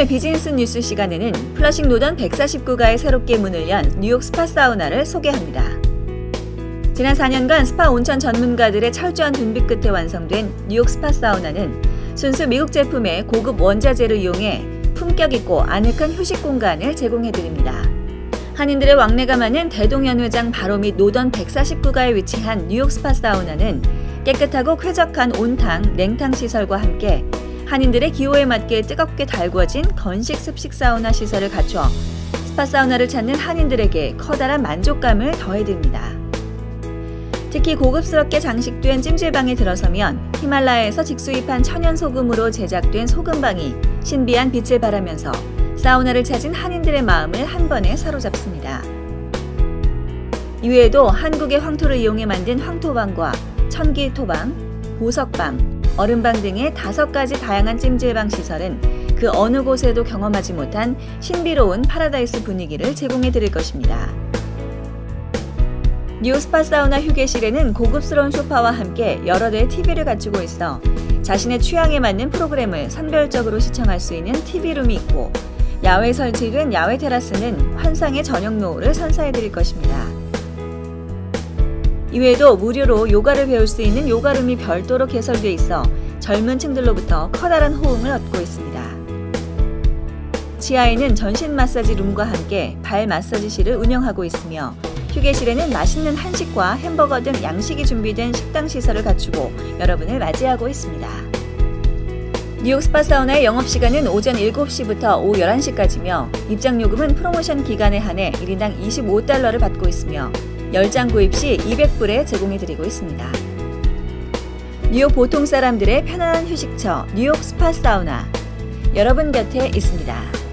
오늘 비즈니스 뉴스 시간에는 플러싱 노던 149가에 새롭게 문을 연 뉴욕 스파 사우나를 소개합니다. 지난 4년간 스파 온천 전문가들의 철저한 준비 끝에 완성된 뉴욕 스파 사우나는 순수 미국 제품의 고급 원자재를 이용해 품격 있고 아늑한 휴식 공간을 제공해 드립니다. 한인들의 왕래가 많은 대동연회장 바로 밑 노던 149가에 위치한 뉴욕 스파 사우나는 깨끗하고 쾌적한 온탕, 냉탕 시설과 함께 한인들의 기호에 맞게 뜨겁게 달구어진 건식 습식 사우나 시설을 갖춰 스파 사우나를 찾는 한인들에게 커다란 만족감을 더해드립니다. 특히 고급스럽게 장식된 찜질방에 들어서면 히말라야에서 직수입한 천연 소금으로 제작된 소금방이 신비한 빛을 발하면서 사우나를 찾은 한인들의 마음을 한 번에 사로잡습니다. 이외에도 한국의 황토를 이용해 만든 황토방과 천기토방, 보석방, 얼음방 등의 다섯 가지 다양한 찜질방 시설은 그 어느 곳에도 경험하지 못한 신비로운 파라다이스 분위기를 제공해 드릴 것입니다. 뉴 스파 사우나 휴게실에는 고급스러운 소파와 함께 여러 대의 TV를 갖추고 있어 자신의 취향에 맞는 프로그램을 선별적으로 시청할 수 있는 TV룸이 있고 야외 설치된 야외 테라스는 환상의 저녁 노을을 선사해 드릴 것입니다. 이외에도 무료로 요가를 배울 수 있는 요가룸이 별도로 개설되어 있어 젊은 층들로부터 커다란 호응을 얻고 있습니다. 지하에는 전신 마사지 룸과 함께 발 마사지실을 운영하고 있으며 휴게실에는 맛있는 한식과 햄버거 등 양식이 준비된 식당 시설을 갖추고 여러분을 맞이하고 있습니다. 뉴욕 스파 사우나의 영업시간은 오전 7시부터 오후 11시까지며 입장요금은 프로모션 기간에 한해 1인당 25달러를 받고 있으며 10장 구입 시 200불에 제공해드리고 있습니다. 뉴욕 보통 사람들의 편안한 휴식처 뉴욕 스파 사우나 여러분 곁에 있습니다.